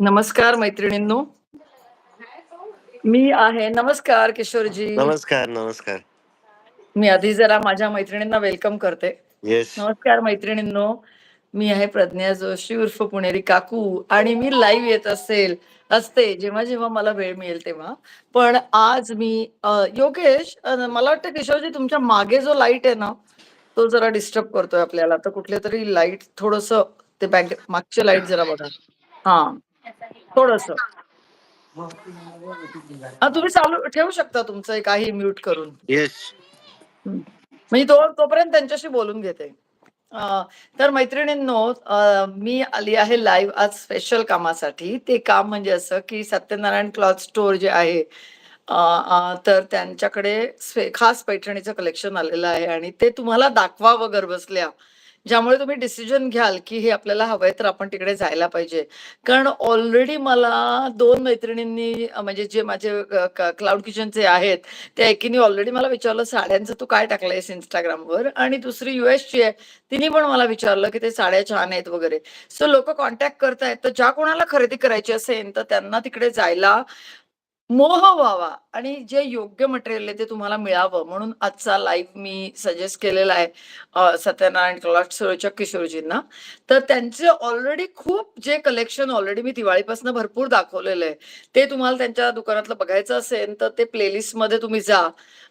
नमस्कार मैत्रिणींनो. मी आहे नमस्कार किशोरजी. नमस्कार, नमस्कार. मी आधी जरा माझ्या मैत्रिणींना वेलकम करते. येस. नमस्कार मैत्रिणींनो. मी आहे प्रज्ञा जोशी उर्फ पुणेरी काकू आणि मी लाईव्ह येत असेल असते जेव्हा-जेव्हा मला वेळ मिळेल तेव्हा. पण आज मी योगेश मला वाटतं किशोरजी तुमच्या मागे जो लाइट आहे ना, तो जरा डिस्टर्ब करतोय आपल्याला. तर कुठलीतरी लाइट थोडंसं ते बॅक मागची लाइट जरा बघा. हां. थोडंसं. तुम्ही चालू ठेवू शकता तुमचं काही म्यूट करून. येस. म्हणजे तो तोपर्यंत त्यांच्याशी बोलून घेते. अ, तर मैत्रिणींनो मी आली आहे लाईव्ह आज स्पेशल कामासाठी. ते काम म्हणजे असं की सत्यनारायण क्लॉथ स्टोअर जे आहे तर त्यांच्याकडे खास पैठणीचं कलेक्शन आलेलं आहे आणि ते तुम्हाला दाखवावं घरबसल्या. ज्यामुळे तुम्ही डिसिजन घ्याल की हे आपल्याला हवंय तर आपण तिकडे जायला पाहिजे. कारण ऑलरेडी मला दोन मैत्रिणींनी म्हणजे जे माझे क्लाउड किचनचे आहेत, त्या एकीने ऑलरेडी मला विचारलं, "साड्यांचं तू काय टाकलंयस इंस्टाग्रामवर आणि दुसरी युएसची आहे. तिने पण मला विचारलं की ते साड्या छान आहेत वगैरे. सो लोक कॉन्टॅक्ट करतायत. तर ज्या कोणाला खरेदी करायची असेल, तर त्यांना तिकडे जायला मोह व्हावा आणि जे योग्य मटेरियल आहे ते तुम्हाला मिळावं म्हणून आजचा लाईव्ह मी सजेस्ट केलेला आहे सत्यनारायण क्लॉथ स्टोअरच्या किशोरजींना. तर त्यांचे ऑलरेडी खूप जे कलेक्शन ऑलरेडी मी दिवाळीपासून भरपूर दाखवलेलं आहे. ते तुम्हाला त्यांच्या दुकानातलं बघायचं असेल, तर ते प्लेलिस्टमध्ये तुम्ही जा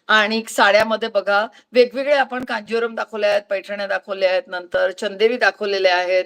आणि साड्यामध्ये बघा. वेगवेगळे आपण कांजीवरम दाखवले आहेत, पैठण्या दाखवल्या आहेत, नंतर चंदेरी दाखवलेल्या आहेत.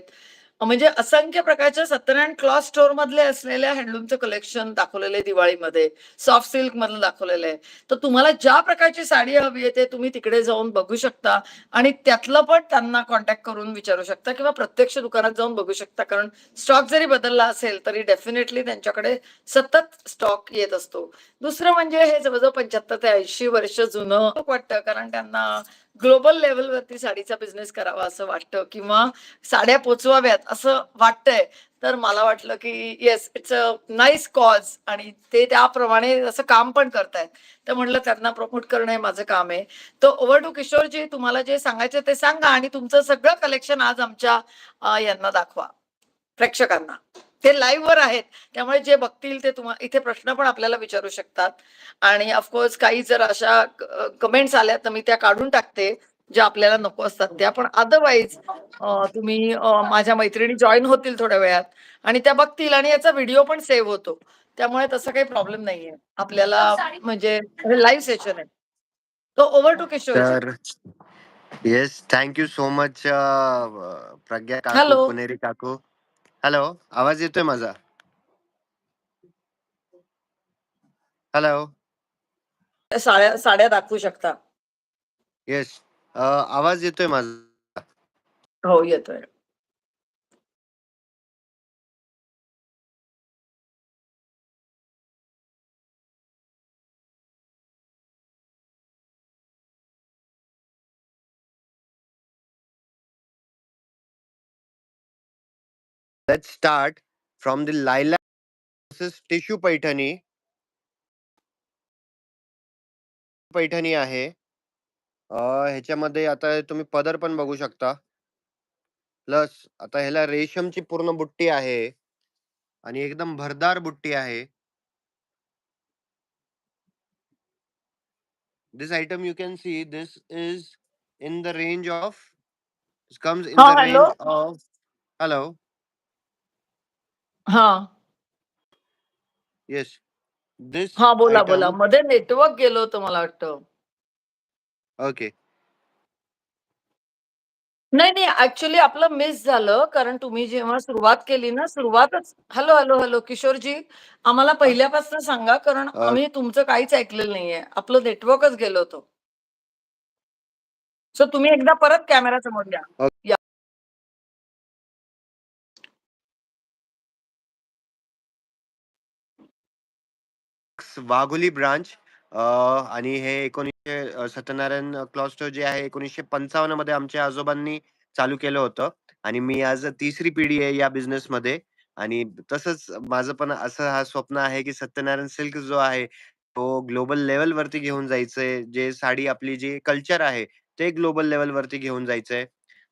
म्हणजे असंख्य प्रकारच्या सत्यनारायण क्लॉथ स्टोअरमधले असलेल्या हँडलूमचं कलेक्शन दाखवलेलं आहे दिवाळीमध्ये. सॉफ्ट सिल्कमधलं दाखवलेलं आहे. तर तुम्हाला ज्या प्रकारची साडी हवी आहे, ते तुम्ही तिकडे जाऊन बघू शकता आणि त्यातलं पण त्यांना कॉन्टॅक्ट करून विचारू शकता किंवा प्रत्यक्ष दुकानात जाऊन बघू शकता. कारण स्टॉक जरी बदलला असेल, तरी डेफिनेटली त्यांच्याकडे सतत स्टॉक येत असतो. दुसरं म्हणजे हे जवळजवळ पंच्याहत्तर ते 80 वर्ष जुनं वाटतं कारण त्यांना ग्लोबल लेवलवरती साडीचा बिझनेस करावा असं वाटतं किंवा साड्या पोचवाव्यात असं वाटतंय. तर मला वाटलं की yes it's a nice cause आणि ते त्याप्रमाणे असं काम पण करतायत. तर म्हटलं त्यांना प्रमोट करणं हे माझं काम आहे. तर ओव्हर टू किशोरजी तुम्हाला जे सांगायचं ते सांगा आणि तुमचं सगळं कलेक्शन आज आमच्या यांना दाखवा, प्रेक्षकांना. ते लाईव्हवर आहेत. त्यामुळे जे बघतील ते तुम्हा इथे प्रश्न पण आपल्याला विचारू शकतात आणि ऑफ कोर्स काही जर अशा कमेंट्स आल्या, तर मी त्या काढून टाकते, ज्या आपल्याला नको असतात त्या. पण अदरवाईज तुम्ही माझ्या मैत्रिणी जॉइन होतील थोड्या वेळात आणि त्या बघतील आणि याचा व्हिडिओ पण सेव्ह होतो. त्यामुळे तसा काही प्रॉब्लेम नाहीये. आपल्याला म्हणजे लाईव्ह सेशन आहे. तर ओव्हर टू किशोरजी. तर yes, thank you so much Pragya काकू, हॅलो. पुणेरी काकू. हॅलो, आवाज येतोय माझा? हॅलो. साड्या साड्या दाखवू शकता. येस. आवाज येतोय माझा? हो, येतोय. Let's start from the lilac versus tissue Paithani. Paithani आहे. अ, ह्याच्यामध्ये आता तुम्ही पदर पण बघू शकता. प्लस आता ह्याला रेशमची पूर्ण बुट्टी आहे आणि एकदम भरदार बुट्टी आहे. This item you can see this is in the range of this comes in हां, the hello. range of hello. हां. Yes. This हां, बोला, बोला. मध्ये नेटवर्क गेलं होतं मला वाटतं. ओके. नाही, नाही. ॲक्चुअली आपलं मिस झालं. कारण तुम्ही जेव्हा सुरुवात केली ना, सुरुवातच हॅलो, हॅलो, हॅलो. किशोरजी, आम्हाला पहिल्यापासून सांगा कारण अ आम्ही तुमचं काहीच ऐकलेलं नाहीये. आपलं नेटवर्कच गेलं होतं. सो तुम्ही एकदा परत कॅमेरा समोर या. अ या. वाघोली ब्रांच आणि हे एकोणीसशे सत्यनारायण क्लॉस्टर जे आहे 1955 मध्ये आमच्या आजोबांनी चालू केलं होतं आणि मी आज तिसरी पिढी आहे या बिझनेसमध्ये आणि तसंच माझं पण असं हा स्वप्न आहे, की सत्यनारायण सिल्क जो आहे, तो ग्लोबल लेव्हलवरती घेऊन जायचंय. जे साडी आपली जी कल्चर आहे, ते ग्लोबल लेव्हलवरती घेऊन जायचंय.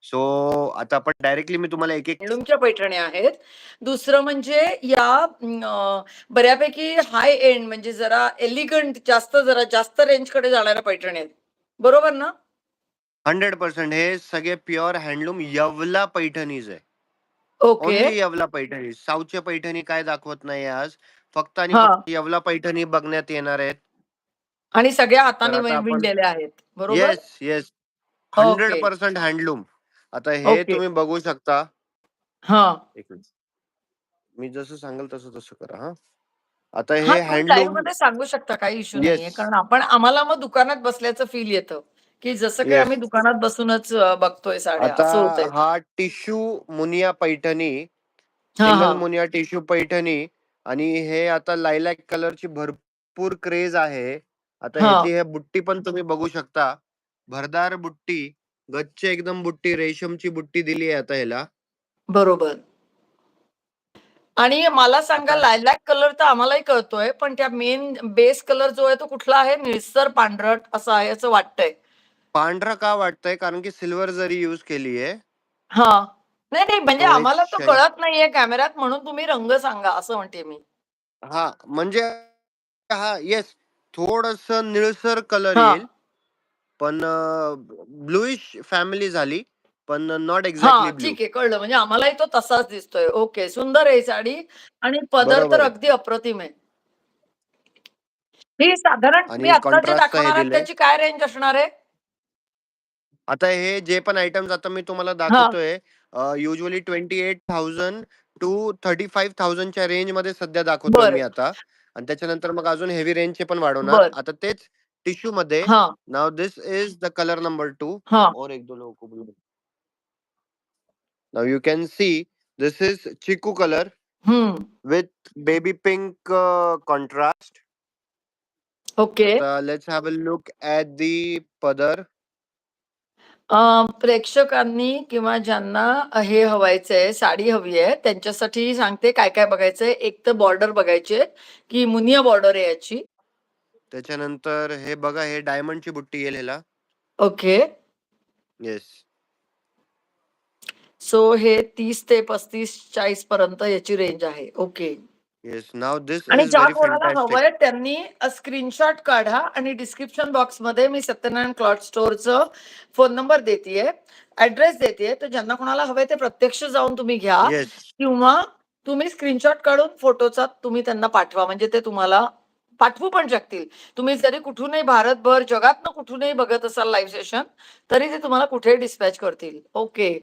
सो आता आपण डायरेक्टली मी तुम्हाला एक एक पैठण्या आहेत. दुसरं म्हणजे या अं, बऱ्यापैकी हाय एंड म्हणजे जरा एलिगंट जास्त जरा जास्त रेंजकडे जाणाऱ्या पैठण्या आहेत. बरोबर ना? हंड्रेड पर्सेंट हे सगळे प्युअर हँडलूम यवला पैठणीज आहे. Okay only Yeola Paithani. साऊथच्या Paithani काय दाखवत नाही आज. फक्त आणि हा. फक्त यवला पैठणी बघण्यात येणार आहेत. आणि सगळ्या हाताने तर आता आपण- विणलेल्या आहेत. बरोबर? Yes yes hundred okay. Percent handloom आता हे ओके. तुम्ही बघू शकता. हा. एक मिनिट. मी जसं सांगेल तसं तसं करा हा. आता हे हा लाईव्ह हँडलूममध्ये सांगू शकता काही इश्यू. नाहीये कारण आपण आम्हाला मग दुकानात बसल्याचं फील येतं. की जसं काही. आम्ही दुकानात बसूनच अं, बघतोय साड्या. आता असं होतंय. हा टिश्यू मुनिया पैठणी हा सिंगल हा. मुनिया टिश्यू पैठणी आणि हे आता लायलॅक कलरची भरपूर क्रेज आहे. आता हा. हे बुट्टी पण तुम्ही बघू शकता. भरदार बुट्टी. गच्चे एकदम बुट्टी रेशमची बुट्टी दिली आहे आता ह्याला. बरोबर. आणि मला सांगा लायलॅक कलर तर आम्हालाही कळतोय पण त्या मेन बेस कलर जो आहे तो कुठला आहे? निळसर पांढरट असा आहे असं वाटतंय. पांढरा का वाटतंय? कारण की सिल्वर जरी युज केली आहे. हा. नाही नाही म्हणजे आम्हाला तो कळत नाहीये कॅमेऱ्यात म्हणून तुम्ही रंग सांगा असं म्हणते मी. हा म्हणजे हा येस थोडस निळसर कलर. येईल. पण ब्लूइश फॅमिली झाली पण नॉट हा एक्झॅक्टली ब्लू ठीक आहे कळलं म्हणजे आम्हालाही तो तसाच दिसतोय ओके सुंदर आहे साडी आणि पदर बरोबर तर आहे. अगदी अप्रतिम आहे ही साधारण आणि जे contrast हे दाखवणार आहात दिलंय. त्याची काय रेंज असणार आहे आता हे जे पण आयटम्स आता मी तुम्हाला दाखवतोय usually twenty eight thousand to thirty five थाउजंडच्या रेंजमध्ये सध्या दाखवतोय बरं. मी आता आणि त्याच्यानंतर मग अजून हेवी रेंजचे पण वाढवणार बरं. आता तेच टिश्यू मध्ये हा। This is the colour number two हा। और एक दो लोगों को बोलो। Now you can see this is chikoo colour hmm. with baby pink uh, contrast. Okay. Uh, let's have a look at the padar. अं, प्रेक्षकांनी किंवा ज्यांना हे हवायचंय साडी हवी आहे त्यांच्यासाठी सांगते काय काय बघायचंय. एक तर बॉर्डर बघायची की मुनिया बॉर्डर आहे याची. त्याच्यानंतर हे बघा हे डायमंडची बुट्टी येईल ह्याला ओके. येस. सो हे तीस ते पस्तीस चाळीस पर्यंत याची रेंज आहे. ओके. येस नाव दिस आणि ज्या कोणाला हवंय त्यांनी स्क्रीनशॉट काढा आणि डिस्क्रिप्शन बॉक्समध्ये मी सत्यनारायण क्लॉथ स्टोअरचं फोन नंबर देतेय ऍड्रेस देतेय. तर ज्यांना कोणाला हवंय ते प्रत्यक्ष जाऊन तुम्ही घ्या. येस. किंवा तुम्ही स्क्रीनशॉट काढून फोटोचा तुम्ही त्यांना पाठवा. म्हणजे ते तुम्हाला पाठवू पण शकतील. तुम्ही जरी कुठूनही भारतभर जगातनं कुठूनही बघत असाल लाईव्ह सेशन तरी ते तुम्हाला कुठेही डिस्पॅच करतील. ओके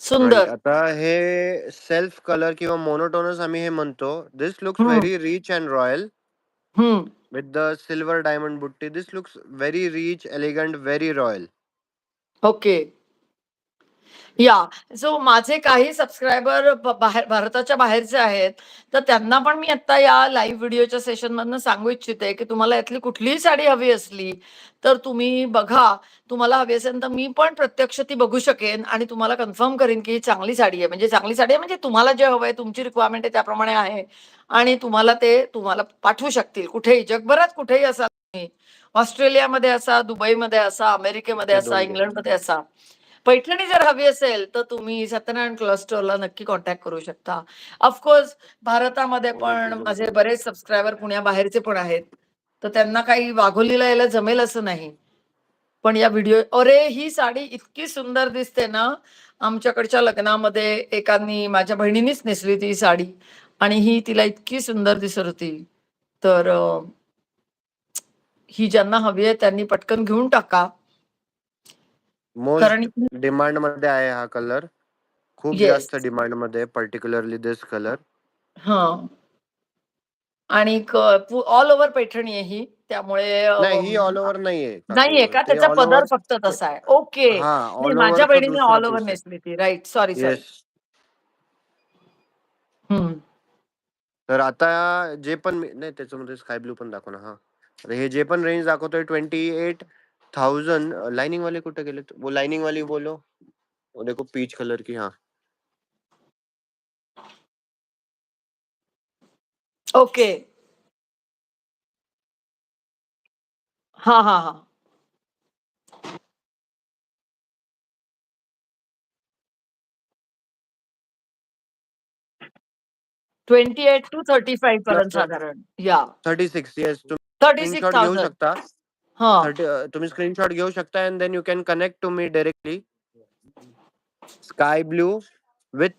सुंदर. आता हे सेल्फ कलर किंवा मोनोटोनस आम्ही हे म्हणतो. This looks. Very rich and royal with the silver diamond butti. This looks very rich elegant very royal okay या. सो माझे काही सबस्क्रायबर बाहेर भारताच्या बाहेरचे आहेत. तर त्यांना पण मी आता या लाईव्ह व्हिडिओच्या सेशन मधनं सांगू इच्छिते की तुम्हाला यातली कुठलीही साडी हवी असली तर तुम्ही बघा. तुम्हाला हवी असेल तर मी पण प्रत्यक्ष ती बघू शकेन आणि तुम्हाला कन्फर्म करेन की ही चांगली साडी आहे. म्हणजे चांगली साडी आहे म्हणजे तुम्हाला जे हवं आहे तुमची रिक्वायरमेंट आहे त्याप्रमाणे आहे. आणि तुम्हाला ते तुम्हाला पाठवू शकतील. कुठेही जगभरात कुठेही असा तुम्ही. ऑस्ट्रेलियामध्ये असा दुबईमध्ये असा अमेरिकेमध्ये असा इंग्लंडमध्ये असा. पैठणी जर हवी असेल तर तुम्ही सत्यनारायण क्लस्टरला नक्की कॉन्टॅक्ट करू शकता. ऑफकोर्स भारतामध्ये पण माझे बरेच सबस्क्रायबर पुण्याबाहेरचे पण आहेत. तर त्यांना काही वाघोलीला यायला जमेल असं नाही. पण या व्हिडिओ अरे ही साडी इतकी सुंदर दिसते ना. आमच्याकडच्या लग्नामध्ये एकानी माझ्या बहिणीनीच नेसली ती साडी. आणि ही तिला इतकी सुंदर दिसत होती. तर ही ज्यांना हवी आहे त्यांनी पटकन घेऊन टाका. कारण मोस्ट डिमांडमध्ये आहे हा कलर खूप Yes. जास्त डिमांडमध्ये पर्टिक्युलरली दिस कलर हा. आणि ऑल ओव्हर पैठणी आहे ही त्यामुळे अं, नाही ही ऑल ओव्हर नाहीये. नाहीये का? ते त्याचा all पदर फक्त तसा आहे. ओके हा माझ्या बहिणीने ऑल ओव्हर नेसली ती. राईट सॉरी सॉरी येस तर आता जे पण मी नाही त्याच्यामध्ये स्काय ब्लू पण दाखव ना हा. तर हे जे पण रेंज दाखवतोय ट्वेंटी एट थाउज़ेंड लाइनिंग वाले कुर्ते के लिए तो, वो लाइनिंग वाली बोलो। वो देखो पीच कलर की हाँ। ओके। हाँ हाँ हाँ। Twenty eight to thirty five पर्यंत साधारण या। थर्टी सिक्स तो थर्टी सिक्स घेऊ शकता हा. थर्टी तुम्ही स्क्रीनशॉट घेऊ शकता and then you can connect to me directly. Sky blue with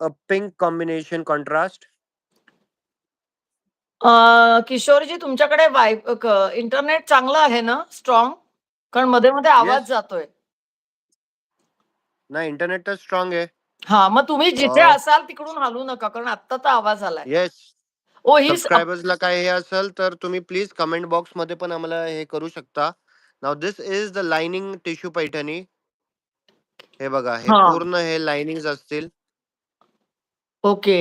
a pink combination contrast. अं, किशोरजी तुमच्याकडे वाय क- इंटरनेट चांगलं आहे ना? स्ट्रॉंग? कारण मध्ये मध्ये आवाज. जातोय. नाही इंटरनेट तर स्ट्रॉंग आहे. हा मग तुम्ही जिथे अं, असाल तिकडून हलू नका कारण आता तर आवाज आलाय. येस ओ ही सबस्क्रायबर्सला काय हे असेल तर तुम्ही प्लीज कमेंट बॉक्समध्ये पण आम्हाला हे करू शकता now this is the lining tissue Paithani हे बघा हे हा. पूर्ण हे लाइनिंग असतील ओके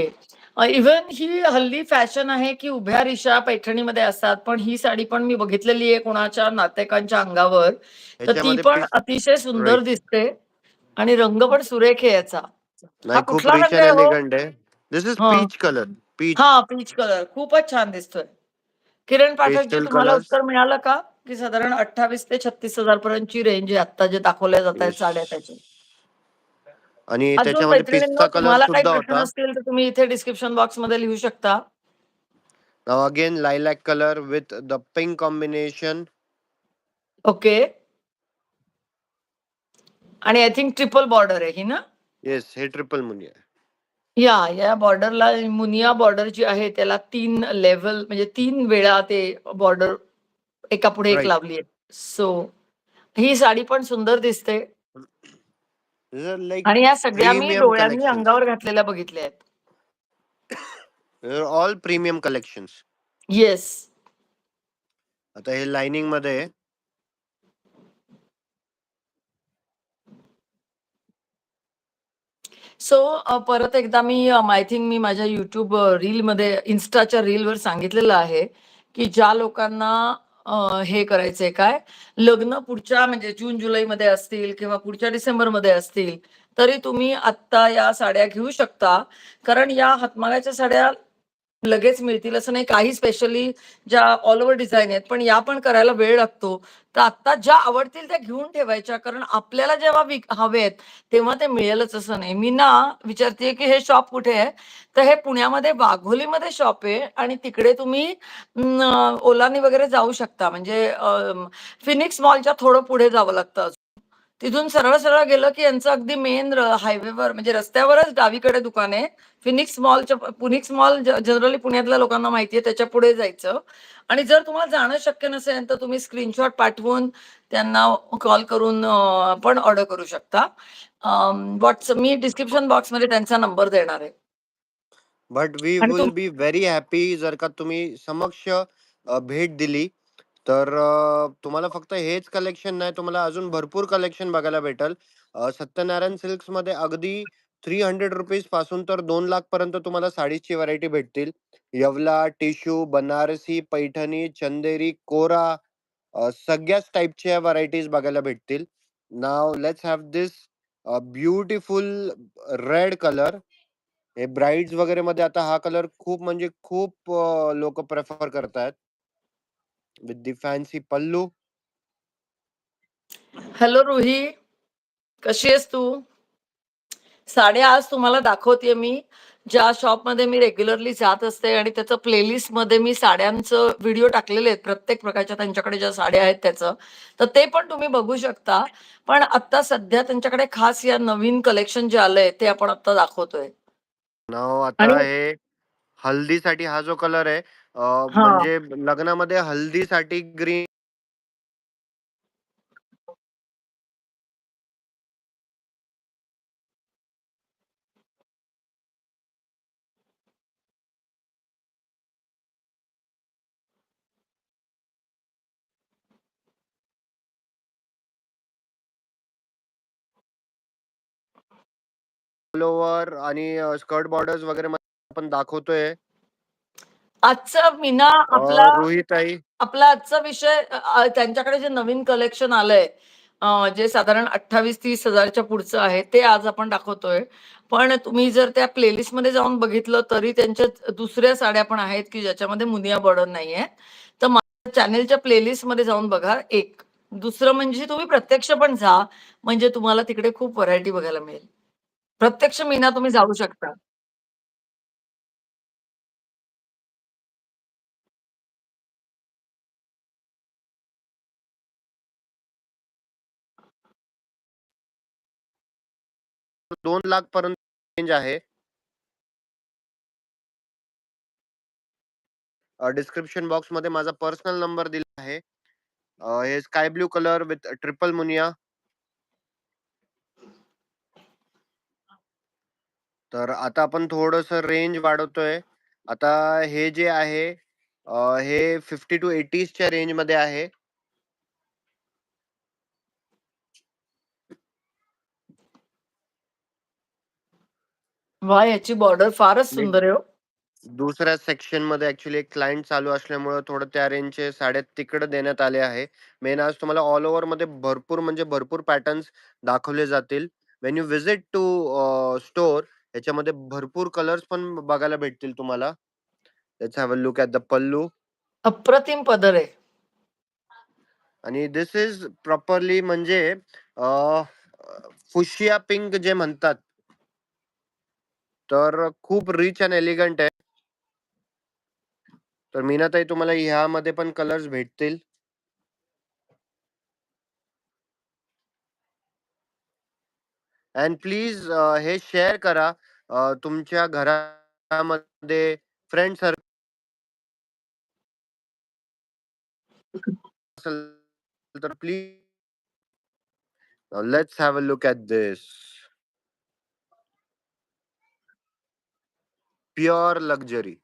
इव्हन ही हल्ली फॅशन आहे की उभ्या रिशा पैठणीमध्ये असतात पण ही साडी पण मी बघितलेली आहे कोणाच्या नातेकांच्या अंगावर तर ती ह्याच्यामध्ये पण पीस- अतिशय सुंदर. दिसते आणि रंग पण सुरेख आहे याचा नाही खूप कुठला रिच रंग अँड आहे हो? एलिगंट आहे दिस इज हा. पीच कलर पीच हा पीच कलर खूपच छान दिसतोय. किरण पाठकजी Pastel तुम्हाला. उत्तर मिळालं का? की साधारण अठ्ठावीस ते छत्तीस हजार पर्यंतची रेंज आहे. आता जे दाखवल्या जात आहेत. साड्या त्याच्या आणि अजून त्याच्यामध्ये मैत्रिणींनो पिस्ता कलर तुम्हाला काही सुद्धा प्रश्न होता असतील तर तुम्ही इथे डिस्क्रिप्शन बॉक्समध्ये लिहू शकता. Now again lilac colour with the pink combination okay आणि आय थिंक ट्रिपल बॉर्डर आहे ही ना? येस हे ट्रिपल मुनी आहे. या या बॉर्डरला मुनिया बॉर्डर जी आहे त्याला तीन लेवल म्हणजे तीन वेळा ते बॉर्डर एका पुढे एक. लावली आहे सो ही साडी पण सुंदर दिसते लाईक आणि या सगळ्या मी डोळ्यांनी. अंगावर घातलेल्या बघितल्या आहेत ऑल प्रीमियम कलेक्शन येस आता हे लाइनिंगमध्ये आहे. सो परत एकदा मी आय थिंक मी माझ्या युट्यूब रील मध्ये इन्स्टाच्या रीलवर सांगितलेलं आहे की ज्या लोकांना हे करायचंय काय? लग्न पुढच्या म्हणजे जून जुलै मध्ये असतील किंवा पुढच्या डिसेंबरमध्ये असतील तरी तुम्ही आत्ता या साड्या घेऊ शकता. कारण या हातमागाच्या साड्या लगेच मिळतील असं नाही. काही स्पेशली ज्या ऑल ओव्हर डिझाईन आहेत पण या पण करायला वेळ लागतो. तर आता ज्या आवडतील त्या घेऊन ठेवायच्या. कारण आपल्याला जेव्हा विक हवेत तेव्हा ते मिळेलच असं नाही. मी ना विचारते की हे शॉप कुठे आहे? तर हे पुण्यामध्ये वाघोलीमध्ये शॉप आहे. आणि तिकडे तुम्ही ओलानी वगैरे जाऊ शकता. म्हणजे फिनिक्स मॉलच्या थोडं पुढे जावं लागतं तिथून सरळ सरळ गेलं की यांचं अगदी मेन हायवेवर म्हणजे रस्त्यावरच डावीकडे दुकान आहे. फिनिक्स मॉलच्या फिनिक्स मॉल जनरली पुण्यातल्या लोकांना माहिती आहे त्याच्या पुढे जायचं. आणि जर तुम्हाला जाणं शक्य नसेल तर तुम्ही स्क्रीनशॉट पाठवून त्यांना कॉल करून पण ऑर्डर करू शकता. व्हॉट्सअप मी डिस्क्रिप्शन बॉक्समध्ये त्यांचा नंबर देणार आहे. But we will be very happy जर का तुम्ही समक्ष भेट दिली. तर अ, तुम्हाला फक्त हेच कलेक्शन नाही तुम्हाला अजून भरपूर कलेक्शन बघायला भेटल. अ, सत्यनारायण सिल्क्समध्ये अगदी थ्री हंड्रेड रुपीजपासून तर दोन लाख पर्यंत तुम्हाला साडीची व्हरायटी भेटतील. येवला टिश्यू बनारसी पैठणी चंदेरी कोरा अ, सगळ्याच टाईपच्या व्हरायटीज बघायला भेटतील. Now let's have this beautiful red colour हे ब्राईड्स वगैरे मध्ये आता हा कलर खूप म्हणजे खूप लोक प्रेफर करतायत. With the fancy pallu hello Ruhi कशी आहेस तू? साड्या आज तुम्हाला दाखवते मी. ज्या शॉपमध्ये मी रेग्युलरली जात असते आणि त्याचं प्लेलिस्टमध्ये मी साड्यांचं व्हिडिओ टाकलेले आहेत. प्रत्येक प्रकारच्या त्यांच्याकडे ज्या साड्या आहेत त्याचं. तर ते पण तुम्ही बघू शकता. पण आता सध्या त्यांच्याकडे खास या नवीन कलेक्शन जे आलंय ते आपण आता दाखवतोय. नाव आता आणि- हे हल्दीसाठी हा जो कलर आहे अ, हा. म्हणजे लग्नामध्ये हल्दीसाठी ग्रीन ओव्हर आणि स्कर्ट बॉर्डर्स वगैरे मध्ये आपण दाखवतोय आजचं मीना आपला रुहीताई. आपला आजचा विषय अ, त्यांच्याकडे जे नवीन कलेक्शन आलंय अ, जे साधारण अठ्ठावीस तीस हजारच्या पुढचं आहे ते आज आपण दाखवतोय. पण तुम्ही जर त्या प्लेलिस्टमध्ये जाऊन बघितलं तरी त्यांच्या दुसऱ्या साड्या पण आहेत की ज्याच्यामध्ये मुनिया बॉर्डर नाहीये. तर माझ्या चॅनेलच्या प्लेलिस्टमध्ये जाऊन बघा एक. दुसरं म्हणजे तुम्ही प्रत्यक्ष पण जा म्हणजे तुम्हाला तिकडे खूप व्हरायटी बघायला मिळेल. प्रत्यक्ष मीना तुम्ही जाऊ शकता. दोन लाख पर्यंत रेंज आहे. डिस्क्रिप्शन बॉक्समध्ये माझा पर्सनल नंबर दिला आहे. हे sky blue colour with triple muniya. तर आता आपण थोडस रेंज वाढवतोय. आता हे जे आहे हे फिफ्टी टू एटीजच्या रेंजमध्ये आहे. वा याची बॉर्डर फारच सुंदर आहे हो. दुसऱ्या सेक्शनमध्ये ऍक्च्युली एक क्लायंट चालू असल्यामुळे थोडं त्या रेंजचे साड्या तिकडे देण्यात आले आहे. मेन आज तुम्हाला ऑल ओव्हरमध्ये भरपूर म्हणजे भरपूर पॅटर्न्स दाखवले जातील. When you visit to store याच्यामध्ये भरपूर कलर्स पण बघायला भेटतील तुम्हाला. Let's have a look at the pallu. अप्रतिम पदर आहे. आणि दिस इज प्रॉपरली म्हणजे फुशिया पिंक जे म्हणतात तर खूप रिच अँड एलिगंट आहे. तर मीनाताई तुम्हाला ह्यामध्ये पण कलर्स भेटतील. अँड प्लीज हे शेअर करा. तुमच्या घरामध्ये फ्रेंड सर्कल तर please let's have a look at this pure luxury.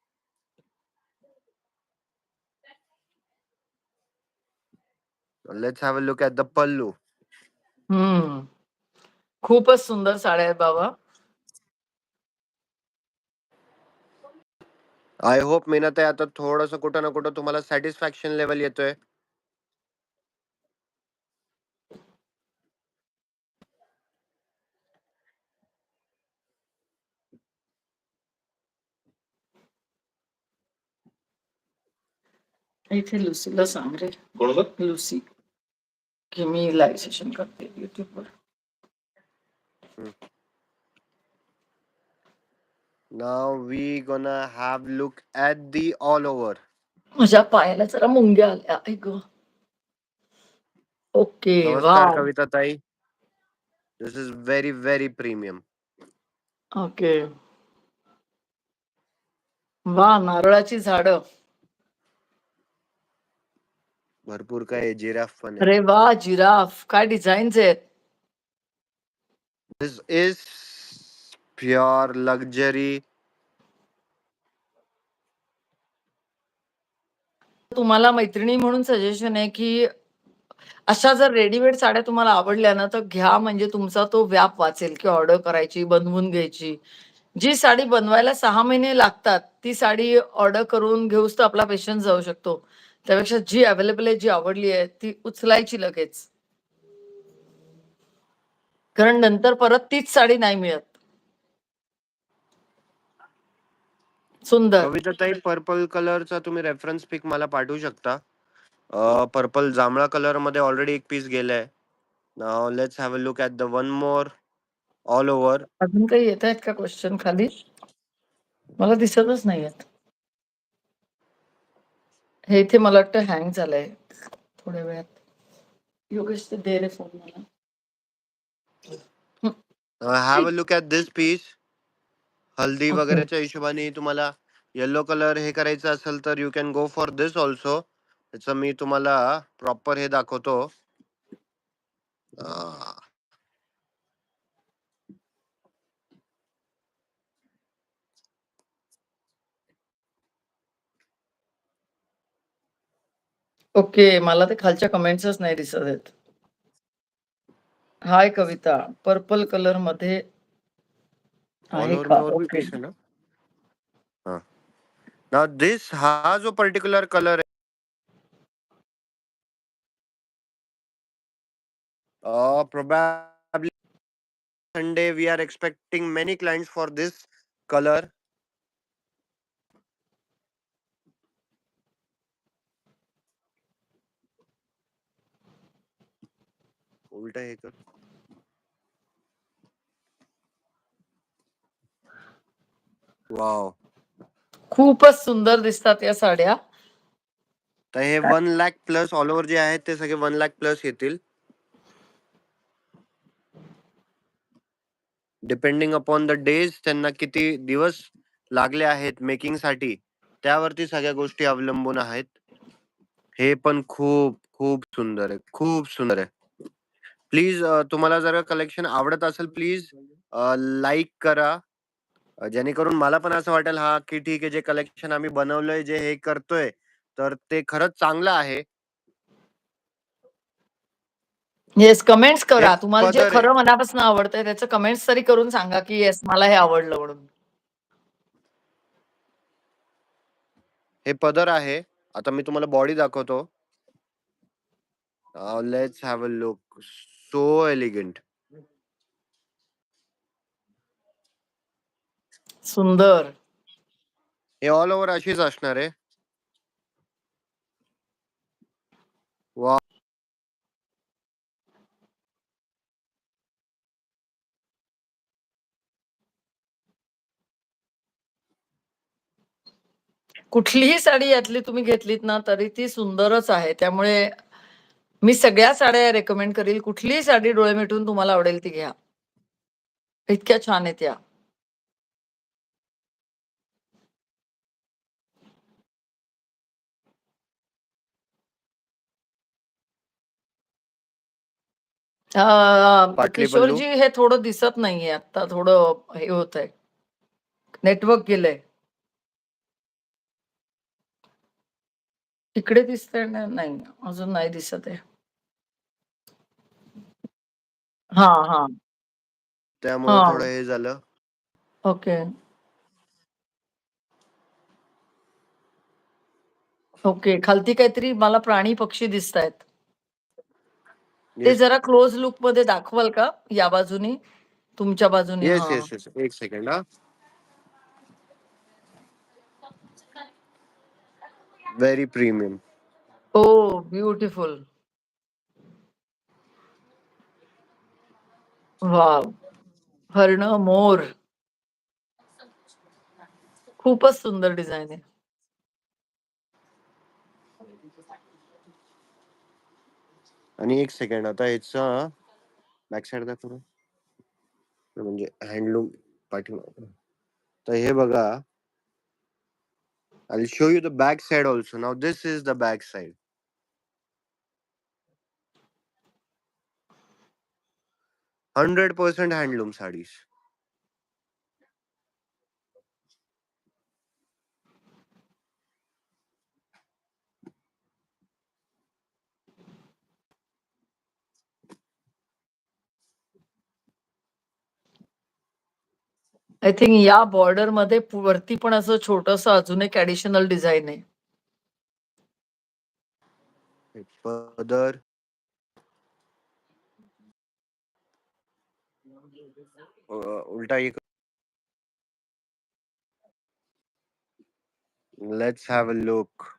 Let's have a look at the pallu hmm. खूपच सुंदर साड्या आहेत बाबा. आय होप मीनाताई आता थोडस कुठं ना कुठं तुम्हाला सॅटिस्फॅक्शन लेवल येतोय. इथे लुसीला सांग रे बरोबर लुसी. की मी लाईव्ह सेशन करते युट्यूबवर now we gonna have look at the all over माझ्या पायाला जरा मुंग्या आल्या. ऐक ओके नमस्कार वा Kavita tai this is very very premium okay. वा नारळाची झाडं. भरपूर काय जिराफ पण आहे. अरे वा जिराफ. काय डिझाईन्स आहेत? दिस इज प्युअर लक्झरी तुम्हाला मैत्रिणी म्हणून सजेशन आहे की अशा जर रेडीमेड साड्या तुम्हाला आवडल्या ना तर घ्या. म्हणजे तुमचा तो व्याप वाचेल की ऑर्डर करायची बनवून घ्यायची. जी साडी बनवायला सहा महिने लागतात ती साडी ऑर्डर करून घेऊस तर आपला पेशन्स जाऊ शकतो. त्यापेक्षा जी अवेलेबल आहे जी आवडली आहे ती उचलायची लगेच. कारण नंतर परत तीच साडी नाही मिळत. सुंदर. ताई पर्पल कलरचा तुम्ही रेफरन्स पिक मला पाठवू शकता. पर्पल जांभळा कलरमध्ये ऑलरेडी एक पीस गेलाय. Now let's have a look at the one more all over अजून काही येत आहेत का क्वेश्चन खाली? मला दिसतच नाही आहेत. हे इथे मला वाटतं हँग झालंय. थोड्या वेळात. योगेश ते दे रे फोन मला. Have a look at this piece haldi Okay. वगैरेच्या हिशोबाने तुम्हाला येलो कलर हे करायचं असेल तर you can go for this also त्याचं मी तुम्हाला प्रॉपर हे दाखवतो. अं, ओके मला ते खालच्या कमेंट्सच नाही दिसत आहेत. हाय कविता पर्पल कलरमध्ये दिस हा. जो पर्टिक्युलर कलर आहे. Probably Sunday we are expecting many clients for this color. उलट हे कर वाव खूपच सुंदर दिसतात या साड्या तर हे one lakh plus all over जे आहेत ते सगळे वन लॅक प्लस येतील डिपेंडिंग अपॉन द डेज त्यांना किती दिवस लागले आहेत मेकिंगसाठी, त्यावरती सगळ्या गोष्टी अवलंबून आहेत. हे पण खूप, खूप सुंदर आहे. खूप सुंदर आहे. प्लीज अ, तुम्हाला जर कलेक्शन आवडत असेल प्लीज अ, लाइक करा. अ, जेणेकरून मला पण असं वाटेल हां, की ठीक आहे जे कलेक्शन आम्ही बनवलंय, जे हे करतोय, तर ते खरंच चांगलं आहे. येस, कमेंट्स हे करा. तुम्हाला जे पदर आहे. खरं मनापासून आवडतंय त्याचं कमेंट्स तरी करून सांगा, की येस मला हे आवडलं म्हणून. हे पदर आहे. आता मी तुम्हाला बॉडी दाखवतो. अ, let's have a look. So elegant. सुंदर. हे ऑल ओव्हर अशीच असणार आहे. वॉव! कुठलीही साडी यातली तुम्ही घेतलीत ना, तरी ती सुंदरच आहे. त्यामुळे मी सगळ्या साड्या रेकमेंड करील. कुठलीही साडी डोळे मिटून तुम्हाला आवडेल ती घ्या. इतक्या छान आहेत या. किशोरजी हे थोडं दिसत नाहीये आता थोडं हे होतंय. नेटवर्क गेलंय. इकडे दिसतंय ना? नाही, अजून नाही दिसत आहे. हां, हां. त्यामुळे थोडं हां. हे झालं. ओके. ओके. खालती काहीतरी मला प्राणी, पक्षी दिसतायत. ते येस. जरा क्लोज लूकमध्ये दाखवाल का? या बाजूनी? तुमच्या बाजूनी येस, हां. Yes, yes. 1 सेकंड हां. Very premium. ओह! ब्युटिफुल. वाव! हरण, मोर. खूपच सुंदर डिझाइन आहे. आणि 1 सेकंड आता ह्याचा बॅक साइड दाखव ना. म्हणजे हँडलूम पाठीमागे. तर हे बघा. I show you the back side also now this is the back side. 100% handloom saris. I think या बॉर्डरमध्ये पु वरती पण असं छोटंसं अजून एक ॲडिशनल डिझाइन आहे. पदर. अ, उलटा एक लेट्स हॅव अ लुक.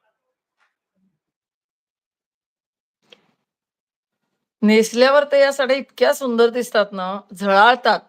नेसल्यावर तर या साड्या इतक्या सुंदर दिसतात ना, झळाळतात.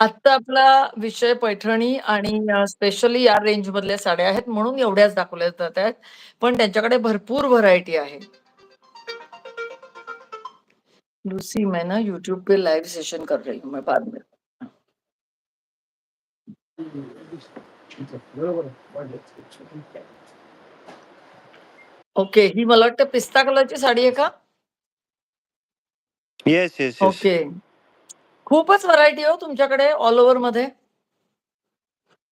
आत्ता आपला विषय पैठणी आणि अ, स्पेशली या रेंजमधल्या साड्या आहेत म्हणून एवढ्याच दाखवल्या जात आहेत. पण त्यांच्याकडे भरपूर व्हरायटी आहे. लूसी मैं ना यूट्यूब पे लाइव सेशन कर रही हूँ मैं बाद में. ओके. ही मला वाटतं पिस्ता कलरची साडी आहे का? Yes, yes, yes. ओके. खूपच व्हरायटी आहे हो तुमच्याकडे ऑल ओव्हरमध्ये.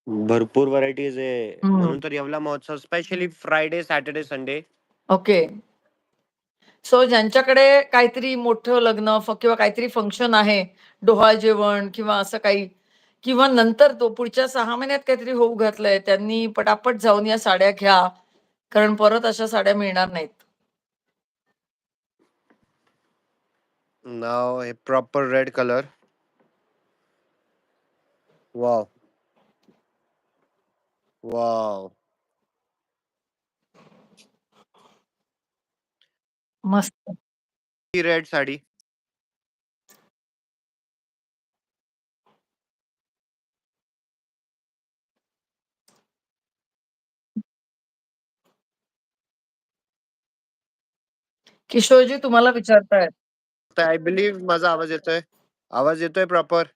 भरपूर व्हरायटीज आहे. म्हणून तर येवला महोत्सव specially Friday, Saturday, Sunday. Okay. So ज्यांच्याकडे काहीतरी मोठं लग्न फ किंवा काहीतरी फंक्शन आहे, डोहाळे जेवण किंवा असं काही किंवा नंतर तो पुढच्या 6 महिन्यात काहीतरी होऊ घातलंय, त्यांनी पटापट जाऊन या साड्या घ्या. कारण परत अशा साड्या मिळणार नाहीत. नाव हे proper red colour. Wow! Wow! मस्त. ही रेड साडी. किशोरजी तुम्हाला विचारतायत. तर आय बिलीव्ह माझा आवाज येतोय. आवाज येतोय प्रॉपर?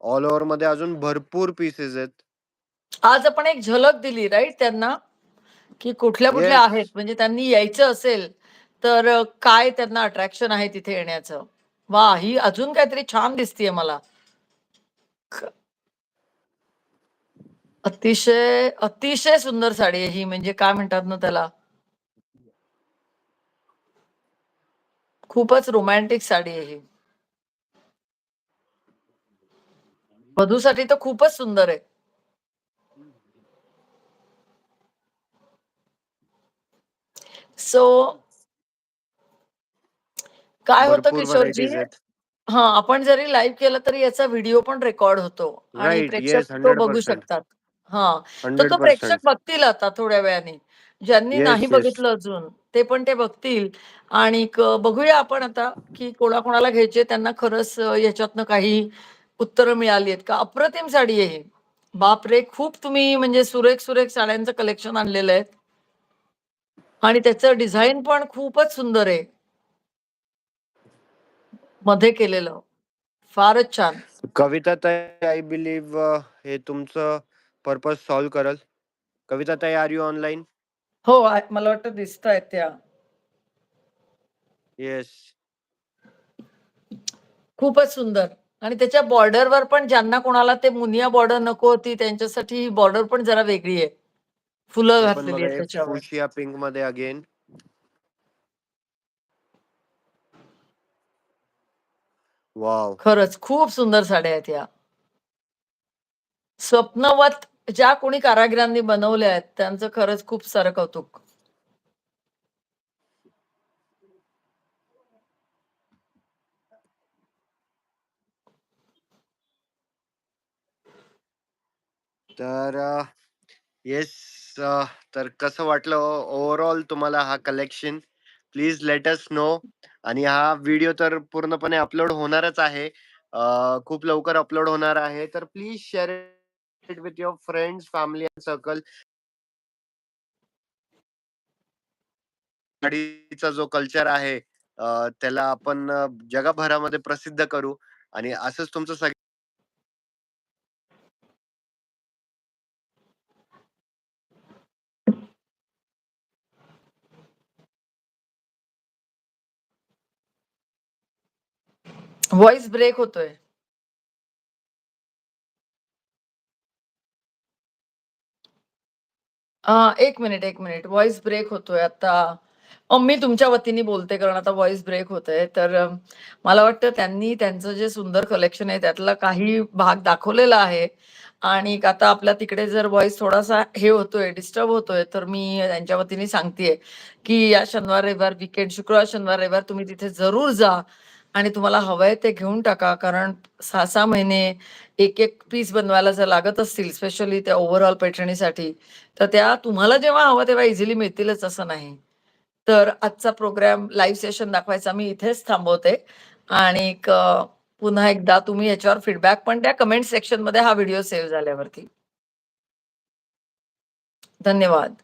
ऑल ओव्हरमध्ये अजून भरपूर पीसेस आहेत. आज आपण एक झलक दिली राइट त्यांना? की कुठल्या-कुठल्या येस. आहेत म्हणजे त्यांनी यायचं असेल तर काय त्यांना अट्रॅक्शन आहे तिथे येण्याचं. वाह! ही अजून काहीतरी छान दिसतीये मला. अतिशय, अतिशय सुंदर साडी आहे ही म्हणजे काय म्हणतात ना त्याला? खूपच रोमॅन्टिक साडी आहे ही. वधूसाठी तर खूपच सुंदर आहे. सो काय होतं किशोरजी. हां, आपण जरी लाईव्ह केलं तरी याचा व्हिडिओ पण रेकॉर्ड होतो आणि. प्रेक्षक. तो बघू 100% शकतात. हां, तर तो 100% प्रेक्षक बघतील आता थोड्या वेळाने. ज्यांनी नाही येस. बघितलं अजून ते पण ते बघतील आणि बघूया आपण आता की कोणाकोणाला घ्यायचे त्यांना खरंच अ, याच्यातनं काही उत्तरं मिळाली आहेत का? अप्रतिम साडी आहे ही. बापरे! खूप तुम्ही म्हणजे सुरेख-सुरेख साड्यांचं कलेक्शन आणलेलं आहे. आणि त्याचं डिझाइन पण खूपच सुंदर आहे. मध्ये केलेलं. फारच छान. कविताताई आय बिलीव्ह हे तुमचं पर्पज सॉल्व्ह करेल. Kavitatai are you online? हो, आ मला वाटतं दिसतायत त्या. येस. खूपच सुंदर आणि त्याच्या बॉर्डरवर पण ज्यांना कोणाला ते मुनिया बॉर्डर नको होती त्यांच्यासाठी ही बॉर्डर पण जरा वेगळी आहे. फुलं घातलेली आहेत. फुशिया पिंकमध्ये अगेन. वॉव! खरंच खूप सुंदर साड्या आहेत ह्या. स्वप्नवत ज्या कोणी कारागिरांनी बनवल्या आहेत त्यांचं खरंच खूप सारं कौतुक. तर येस तर कसं वाटलं ओव्हरऑल तुम्हाला हा collection? Please let us know आणि हा व्हिडिओ तर पूर्णपणे अपलोड होणारच आहे. खूप लवकर अपलोड होणार आहे. तर please share it with your friends, family and circle. साडीचा जो कल्चर आहे त्याला आपण जगभरामध्ये प्रसिद्ध करू आणि असंच तुमचं सगळं व्हॉइस ब्रेक होतोय. एक मिनिट, एक मिनिट. व्हॉइस ब्रेक होतोय आता. मी तुमच्या वतीने बोलते कारण आता व्हॉइस ब्रेक होतोय तर मला वाटतं त्यांनी त्यांचं जे सुंदर कलेक्शन आहे त्यातला काही भाग दाखवलेला आहे आणि आता आपल्या तिकडे जर व्हॉइस थोडासा हे होतोय, डिस्टर्ब होतोय, तर मी त्यांच्या वतीने सांगतेय, की या शनिवार, रविवार विकेंड शुक्रवार, शनिवार, रविवार तुम्ही तिथे जरूर जा आणि तुम्हाला हवंय ते घेऊन टाका. कारण 6-6 महिने एक-एक पीस बनवायला जर लागत असतील, स्पेशली त्या ओव्हरऑल पैठणीसाठी, तर त्या तुम्हाला जेव्हा हवं तेव्हा इझिली मिळतीलच असं नाही. तर आजचा प्रोग्राम लाईव्ह सेशन दाखवायचा मी इथेच थांबवते आणि पुन्हा एकदा तुम्ही याच्यावर फीडबॅक पण द्या कमेंट सेक्शनमध्ये हा व्हिडिओ सेव्ह झाल्यावरती. धन्यवाद.